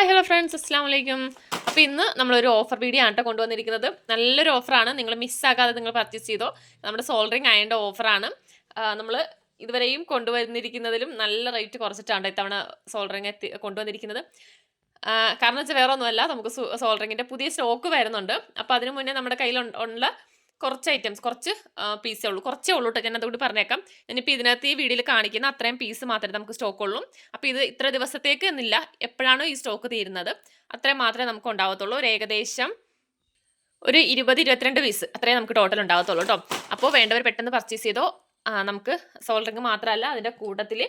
Hi hello friends അസ്സാം വലൈക്കും അപ്പോൾ ഇന്ന് നമ്മളൊരു ഓഫർ വീഡിയോ ആണ് കൊണ്ടുവന്നിരിക്കുന്നത്. നല്ലൊരു ഓഫറാണ് നിങ്ങൾ മിസ്സാക്കാതെ നിങ്ങൾ പർച്ചേസ് ചെയ്തോ. നമ്മുടെ സോൾഡറിങ് അയന്റെ ഓഫറാണ് നമ്മൾ ഇതുവരെയും കൊണ്ടുവന്നിരിക്കുന്നതിലും നല്ല റേറ്റ് കുറച്ചിട്ടാണ് ഇത്തവണ സോൾഡറിങ് എത്തി കൊണ്ടുവന്നിരിക്കുന്നത്. കാരണം വെച്ചാൽ വേറെ ഒന്നുമല്ല നമുക്ക് സോൾഡറിങ്ങിന്റെ പുതിയ സ്റ്റോക്ക് വരുന്നുണ്ട്. അപ്പോൾ അതിനു മുന്നേ നമ്മുടെ കയ്യിലുള്ള കുറച്ച് ഐറ്റംസ് കുറച്ച് പീസേ ഉള്ളൂ. കുറച്ചേ ഉള്ളൂ കേട്ടോ ഞാൻ അതുകൊണ്ട് പറഞ്ഞേക്കാം. ഞാനിപ്പോൾ ഇതിനകത്ത് ഈ വീഡിയോയിൽ കാണിക്കുന്ന അത്രയും പീസ് മാത്രമേ നമുക്ക് സ്റ്റോക്ക് ഉള്ളൂ. അപ്പോൾ ഇത് ഇത്ര ദിവസത്തേക്ക് എന്നില്ല. എപ്പോഴാണോ ഈ സ്റ്റോക്ക് തീരുന്നത്. അത്രയും മാത്രമേ നമുക്ക് ഉണ്ടാവത്തുള്ളൂ. ഒരു ഏകദേശം ഒരു ഇരുപത് ഇരുപത്തിരണ്ട് പീസ് അത്രയും നമുക്ക് ടോട്ടൽ ഉണ്ടാകത്തുള്ളൂ കേട്ടോ അപ്പോൾ വേണ്ടവർ പെട്ടെന്ന് പർച്ചേസ് ചെയ്തോ നമുക്ക് നമുക്ക് സോൾഡറിങ് മാത്രമല്ല അതിന്റെ കൂട്ടത്തിൽ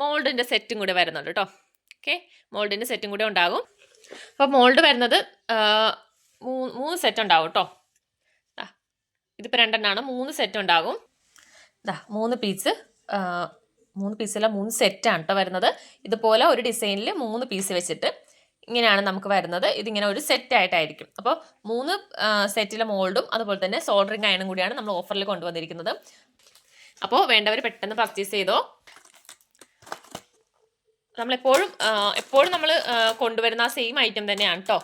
മോൾഡിന്റെ സെറ്റും കൂടെ വരുന്നുണ്ട് കേട്ടോ ഓക്കെ മോൾഡിന്റെ സെറ്റും കൂടെ ഉണ്ടാകും. അപ്പോൾ മോൾഡ് വരുന്നത് മൂന്ന് സെറ്റ് ഉണ്ടാവും കേട്ടോ ഇതിപ്പോൾ രണ്ടെണ്ണമാണ് മൂന്ന് സെറ്റ് ഉണ്ടാകും. ഇതാ മൂന്ന് പീസ് മൂന്ന് പീസല്ല മൂന്ന് സെറ്റാണ് കേട്ടോ വരുന്നത്. ഇതുപോലെ ഒരു ഡിസൈനിൽ മൂന്ന് പീസ് വെച്ചിട്ട് ഇങ്ങനെയാണ് നമുക്ക് വരുന്നത്. ഇതിങ്ങനെ ഒരു സെറ്റ് ആയിട്ടായിരിക്കും. അപ്പോൾ മൂന്ന് സെറ്റിലെ മോൾഡും അതുപോലെ തന്നെ സോൾഡറിങ് അയണും കൂടിയാണ് നമ്മൾ ഓഫറിൽ കൊണ്ടുവന്നിരിക്കുന്നത്. അപ്പോൾ വേണ്ടവർ പെട്ടെന്ന് പർച്ചേസ് ചെയ്തോ. നമ്മളെപ്പോഴും എപ്പോഴും നമ്മൾ കൊണ്ടുവരുന്ന ആ സെയിം ഐറ്റം തന്നെയാണ് കേട്ടോ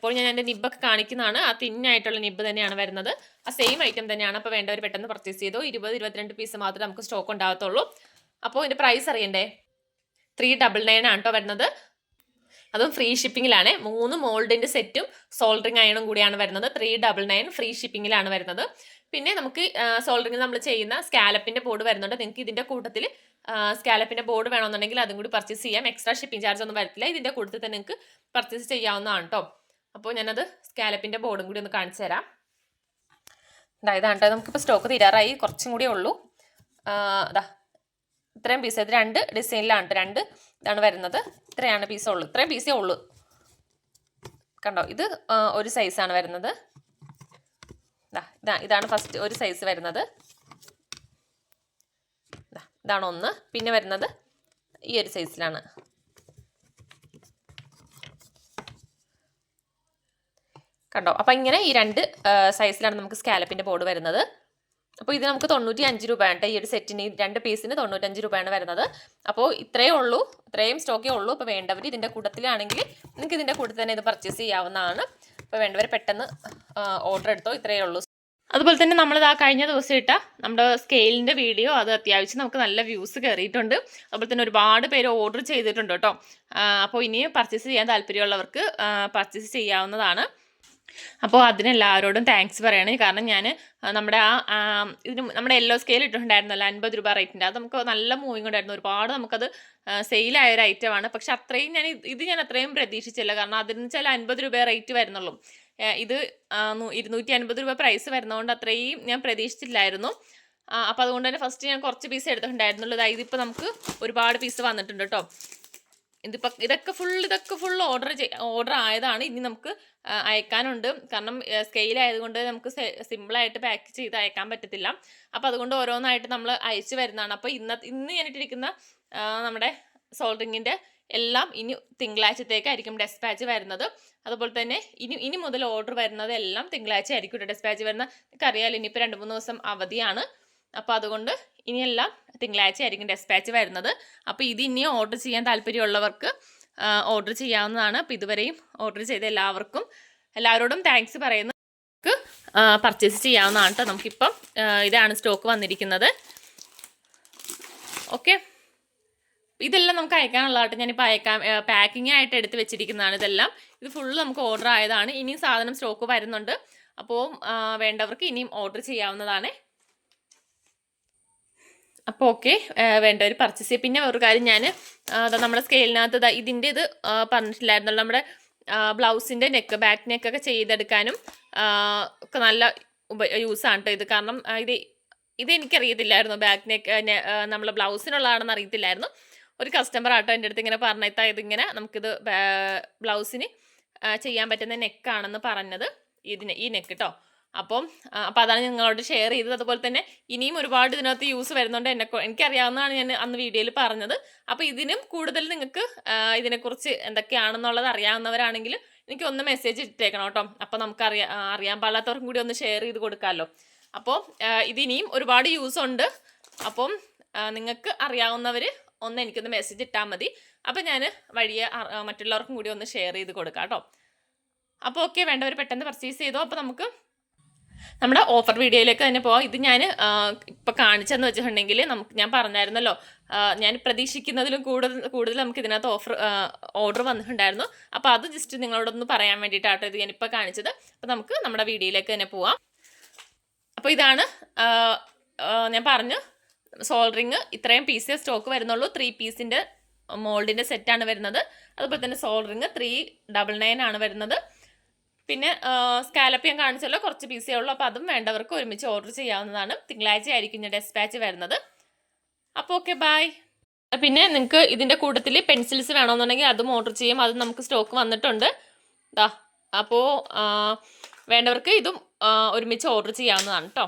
എപ്പോഴും ഞാൻ എന്റെ നിബ്ബൊക്കെ കാണിക്കുന്നതാണ്. ആ തിന്നായിട്ടുള്ള നിബ്ബ് തന്നെയാണ് വരുന്നത്. ആ സെയിം ഐറ്റം തന്നെയാണ്. അപ്പോൾ വേണ്ടവർ പെട്ടെന്ന് പർച്ചേസ് ചെയ്തോ ഇരുപത് ഇരുപത്തിരണ്ട് പീസ് മാത്രമേ നമുക്ക് സ്റ്റോക്ക് ഉണ്ടാകത്തുള്ളൂ. അപ്പോൾ ഇതിന്റെ പ്രൈസ് അറിയണ്ടേ? ത്രീ ഡബിൾ നയൻ ആണ് കേട്ടോ വരുന്നത്. അതും ഫ്രീ ഷിപ്പിങ്ങിലാണ് മൂന്ന് മോൾഡിന്റെ സെറ്റും സോൾഡറിങ് അയണും കൂടിയാണ് വരുന്നത്. ത്രീ ഡബിൾ നയൻ ഫ്രീ ഷിപ്പിങ്ങിലാണ് വരുന്നത്. പിന്നെ നമുക്ക് സോൾഡറിങ് നമ്മൾ ചെയ്യുന്ന സ്കാലപ്പിന്റെ ബോർഡ് വരുന്നുണ്ട്. നിങ്ങൾക്ക് ഇതിന്റെ കൂട്ടത്തിൽ സ്കാലപ്പിന്റെ ബോർഡ് വേണമെന്നുണ്ടെങ്കിൽ അതും കൂടി പർച്ചേസ് ചെയ്യാം. എക്സ്ട്രാ ഷിപ്പിംഗ് ചാർജ് ഒന്നും വരത്തില്ല. ഇതിന്റെ കൂട്ടത്തിൽ തന്നെ നിങ്ങൾക്ക് പർച്ചേസ് ചെയ്യാവുന്നതാണ് കേട്ടോ അപ്പോൾ ഞാനത് സ്കാലപ്പിന്റെ ബോർഡും കൂടി ഒന്ന് കാണിച്ചു തരാം. കേട്ടോ നമുക്കിപ്പോൾ സ്റ്റോക്ക് തീരാറായി. കുറച്ചും കൂടിയേ ഉള്ളൂ. അതാ ഇത്രയും പീസ് രണ്ട് ഡിസൈനിലാണ് രണ്ട് ഇതാണ് വരുന്നത്. ഇത്രയാണ് പീസേ ഉള്ളൂ. ഇത്രയും പീസേ ഉള്ളൂ. കണ്ടോ? ഇത് ഒരു സൈസാണ് വരുന്നത്. ഇതാ ഇതാണ് ഫസ്റ്റ് ഒരു സൈസ് വരുന്നത്. ഇതാണ് ഒന്ന്. പിന്നെ വരുന്നത് ഈ ഒരു സൈസിലാണ് കണ്ടോ? അപ്പം ഇങ്ങനെ ഈ രണ്ട് സൈസിലാണ് നമുക്ക് സ്കാലപ്പിന്റെ ബോർഡ് വരുന്നത്. അപ്പോൾ ഇത് നമുക്ക് തൊണ്ണൂറ്റി അഞ്ച് രൂപയാണ്. ഈ ഒരു സെറ്റിന് രണ്ട് പീസിന് തൊണ്ണൂറ്റഞ്ച് രൂപയാണ് വരുന്നത്. അപ്പോൾ ഇത്രയേ ഉള്ളൂ. ഇത്രയും സ്റ്റോക്കേ ഉള്ളൂ. അപ്പോൾ വേണ്ടവർ ഇതിന്റെ കൂട്ടത്തിലാണെങ്കിൽ നിങ്ങൾക്ക് ഇതിന്റെ കൂട്ടത്തിൽ തന്നെ ഇത് പർച്ചേസ് ചെയ്യാവുന്നതാണ്. അപ്പോൾ വേണ്ടവർ പെട്ടെന്ന് ഓർഡർ എടുത്തോ. ഇത്രയേ ഉള്ളൂ. അതുപോലെ തന്നെ നമ്മളിത് ആ കഴിഞ്ഞ ദിവസം ഇട്ട നമ്മുടെ സ്കെയിലിന്റെ വീഡിയോ അത് അത്യാവശ്യം നമുക്ക് നല്ല വ്യൂസ് കയറിയിട്ടുണ്ട് അതുപോലെ തന്നെ ഒരുപാട് പേര് ഓർഡർ ചെയ്തിട്ടുണ്ട് കേട്ടോ. അപ്പോൾ ഇനി പർച്ചേസ് ചെയ്യാൻ താല്പര്യമുള്ളവർക്ക് പർച്ചേസ് ചെയ്യാവുന്നതാണ്. അപ്പോൾ അതിനെല്ലാവരോടും താങ്ക്സ് പറയണേ. കാരണം ഞാൻ നമ്മുടെ ആ ഇതിന് നമ്മുടെ യെല്ലോ സ്കെയിൽ ഇട്ടിട്ടുണ്ടായിരുന്നല്ലോ അൻപത് രൂപ റേറ്റിന്റെ അത് നമുക്ക് നല്ല മൂവിങ് ഉണ്ടായിരുന്നു. ഒരുപാട് നമുക്കത് സെയിലായ ഒരു ഐറ്റമാണ് പക്ഷെ അത്രയും ഞാൻ ഇത് ഞാൻ അത്രയും പ്രതീക്ഷിച്ചില്ല. കാരണം അതിന് വെച്ചാൽ അൻപത് രൂപ റേറ്റ് വരുന്നുള്ളൂ. ഇത് ഇരുന്നൂറ്റി അൻപത് രൂപ പ്രൈസ് വരുന്നതുകൊണ്ട് അത്രയും ഞാൻ പ്രതീക്ഷിച്ചില്ലായിരുന്നു. അപ്പോൾ അതുകൊണ്ട് തന്നെ ഫസ്റ്റ് ഞാൻ കുറച്ച് പീസ് എടുത്തിട്ടുണ്ടായിരുന്നുള്ളൂ. അതായത് ഇപ്പോൾ നമുക്ക് ഒരുപാട് പീസ് വന്നിട്ടുണ്ട് കേട്ടോ ഇതിപ്പോൾ ഇതൊക്കെ ഫുൾ ഇതൊക്കെ ഫുൾ ഓർഡർ ഓർഡർ ആയതാണ്. ഇനി നമുക്ക് അയക്കാനുണ്ട്. കാരണം സ്കെയിൽ ആയതുകൊണ്ട് നമുക്ക് സിമ്പിളായിട്ട് പാക്ക് ചെയ്ത് അയക്കാൻ പറ്റത്തില്ല. അപ്പോൾ അതുകൊണ്ട് ഓരോന്നായിട്ട് നമ്മൾ അയച്ചു വരുന്നതാണ്. അപ്പോൾ ഇന്ന ഇന്ന് ഞാനിട്ടിരിക്കുന്ന നമ്മുടെ സോൾഡറിങ്ങിന്റെ എല്ലാം ഇനി തിങ്കളാഴ്ചത്തേക്കായിരിക്കും ഡെസ്പാച്ച് വരുന്നത്. അതുപോലെ തന്നെ ഇനി ഇനി മുതൽ ഓർഡർ വരുന്നത് എല്ലാം തിങ്കളാഴ്ച ആയിരിക്കും ഡെസ്പാച്ച് വരുന്ന നിനക്കറിയാലോ ഇനിയിപ്പോൾ രണ്ട് മൂന്ന് ദിവസം അവധിയാണ്. അപ്പോൾ അതുകൊണ്ട് ഇനിയെല്ലാം തിങ്കളാഴ്ച ആയിരിക്കും ഡെസ്പാച്ച് വരുന്നത്. അപ്പോൾ ഇത് ഇനി ഓർഡർ ചെയ്യാൻ താല്പര്യമുള്ളവർക്ക് ഓർഡർ ചെയ്യാവുന്നതാണ്. അപ്പോൾ ഇതുവരെയും ഓർഡർ ചെയ്ത എല്ലാവർക്കും എല്ലാവരോടും താങ്ക്സ് പറയുന്നു. പർച്ചേസ് ചെയ്യാവുന്നതാണ് കേട്ടോ നമുക്കിപ്പം ഇതാണ് സ്റ്റോക്ക് വന്നിരിക്കുന്നത്. ഓക്കെ ഇതെല്ലാം നമുക്ക് അയക്കാനുള്ളതായിട്ട് ഞാനിപ്പോൾ അയക്കാൻ പാക്കിംഗ് ആയിട്ട് എടുത്ത് വെച്ചിരിക്കുന്നതാണ് ഇതെല്ലാം. ഇത് ഫുള്ള് നമുക്ക് ഓർഡർ ആയതാണ്. ഇനിയും സാധനം സ്റ്റോക്ക് വരുന്നുണ്ട്. അപ്പോൾ വേണ്ടവർക്ക് ഇനിയും ഓർഡർ ചെയ്യാവുന്നതാണ്. അപ്പോൾ ഓക്കെ ഒരു പർച്ചേസ് ചെയ്യും. പിന്നെ ഒരു കാര്യം ഞാൻ നമ്മുടെ സ്കെയിലിനകത്ത് ഇതിന്റെ ഇത് പറഞ്ഞിട്ടില്ലായിരുന്നല്ലോ നമ്മുടെ ബ്ലൗസിന്റെ നെക്ക് ബാക്ക് നെക്കൊക്കെ ചെയ്തെടുക്കാനും ഒക്കെ നല്ല ഉപ യൂസാണ് കേട്ടോ ഇത്. കാരണം ഇത് ഇത് എനിക്കറിയത്തില്ലായിരുന്നു ബാക്ക് നെക്ക് നമ്മൾ ബ്ലൗസിനുള്ളതാണെന്ന് അറിയത്തില്ലായിരുന്നു. ഒരു കസ്റ്റമർ ആട്ടോ എന്റെ അടുത്ത് ഇങ്ങനെ പറഞ്ഞിട്ടാ ഇതിങ്ങനെ നമുക്കിത് ബ്ലൗസിന് ചെയ്യാൻ പറ്റുന്ന നെക്കാണെന്ന് പറഞ്ഞത് ഇതിന് ഈ നെക്ക് കേട്ടോ അപ്പം അപ്പം അതാണ് നിങ്ങളോട് ഷെയർ ചെയ്തത്. അതുപോലെ തന്നെ ഇനിയും ഒരുപാട് ഇതിനകത്ത് യൂസ് വരുന്നുണ്ട് എന്നെ എനിക്കറിയാവുന്നതാണ് ഞാൻ അന്ന് വീഡിയോയിൽ പറഞ്ഞത്. അപ്പോൾ ഇതിനും കൂടുതൽ നിങ്ങൾക്ക് ഇതിനെക്കുറിച്ച് എന്തൊക്കെയാണെന്നുള്ളത് അറിയാവുന്നവരാണെങ്കിൽ എനിക്ക് ഒന്ന് മെസ്സേജ് ഇട്ടേക്കണം കേട്ടോ. അപ്പോൾ നമുക്ക് അറിയാ അറിയാൻ പാടാത്തവർക്കും കൂടി ഒന്ന് ഷെയർ ചെയ്ത് കൊടുക്കാമല്ലോ അപ്പോൾ ഇതിനിയും ഒരുപാട് യൂസ് ഉണ്ട്. അപ്പം നിങ്ങൾക്ക് അറിയാവുന്നവർ ഒന്ന് എനിക്കൊന്ന് മെസ്സേജ് ഇട്ടാൽ മതി. അപ്പം ഞാൻ വഴിയെ മറ്റുള്ളവർക്കും കൂടി ഒന്ന് ഷെയർ ചെയ്ത് കൊടുക്കാം കേട്ടോ. അപ്പോൾ ഓക്കെ വേണ്ടവർ പെട്ടെന്ന് പർച്ചേസ് ചെയ്തോ. അപ്പോൾ നമുക്ക് നമ്മുടെ ഓഫർ വീഡിയോയിലേക്ക് തന്നെ പോവാം. ഇത് ഞാൻ ഇപ്പോൾ കാണിച്ചെന്ന് വെച്ചിട്ടുണ്ടെങ്കിൽ നമുക്ക് ഞാൻ പറഞ്ഞായിരുന്നല്ലോ ഞാൻ പ്രതീക്ഷിക്കുന്നതിലും കൂടുതൽ കൂടുതൽ നമുക്ക് ഇതിനകത്ത് ഓഫർ ഓർഡർ വന്നിട്ടുണ്ടായിരുന്നു. അപ്പോൾ അത് ജസ്റ്റ് നിങ്ങളോടൊന്ന് പറയാൻ വേണ്ടിയിട്ടാട്ടോ ഇത് ഞാനിപ്പോൾ കാണിച്ചത്. അപ്പോൾ നമുക്ക് നമ്മുടെ വീഡിയോയിലേക്ക് തന്നെ പോവാം. അപ്പോൾ ഇതാണ് ഞാൻ പറഞ്ഞു സോൾഡറിങ് ഇത്രയും പീസേ സ്റ്റോക്ക് വരുന്നുള്ളൂ. ത്രീ പീസിന്റെ മോൾഡിന്റെ സെറ്റാണ് വരുന്നത്. അതുപോലെ തന്നെ സോൾഡറിങ് ത്രീ ഡബിൾ നയൻ ആണ് വരുന്നത്. പിന്നെ സ്കാലപ്പ് ഞാൻ കാണിച്ചല്ലോ കുറച്ച് പീസേ ഉള്ളൂ അപ്പോൾ അതും വേണ്ടവർക്ക് ഒരുമിച്ച് ഓർഡർ ചെയ്യാവുന്നതാണ്. തിങ്കളാഴ്ച ആയിരിക്കും ഞാൻ ഡെസ്പാച്ച് വരുന്നത്. അപ്പോൾ ഓക്കെ ബായ് പിന്നെ നിങ്ങൾക്ക് ഇതിന്റെ കൂട്ടത്തിൽ പെൻസിൽസ് വേണമെന്നുണ്ടെങ്കിൽ അതും ഓർഡർ ചെയ്യും. അത് നമുക്ക് സ്റ്റോക്ക് വന്നിട്ടുണ്ട്. ദാ അപ്പോൾ വേണ്ടവർക്ക് ഇതും ഒരുമിച്ച് ഓർഡർ ചെയ്യാവുന്നതാണ് കേട്ടോ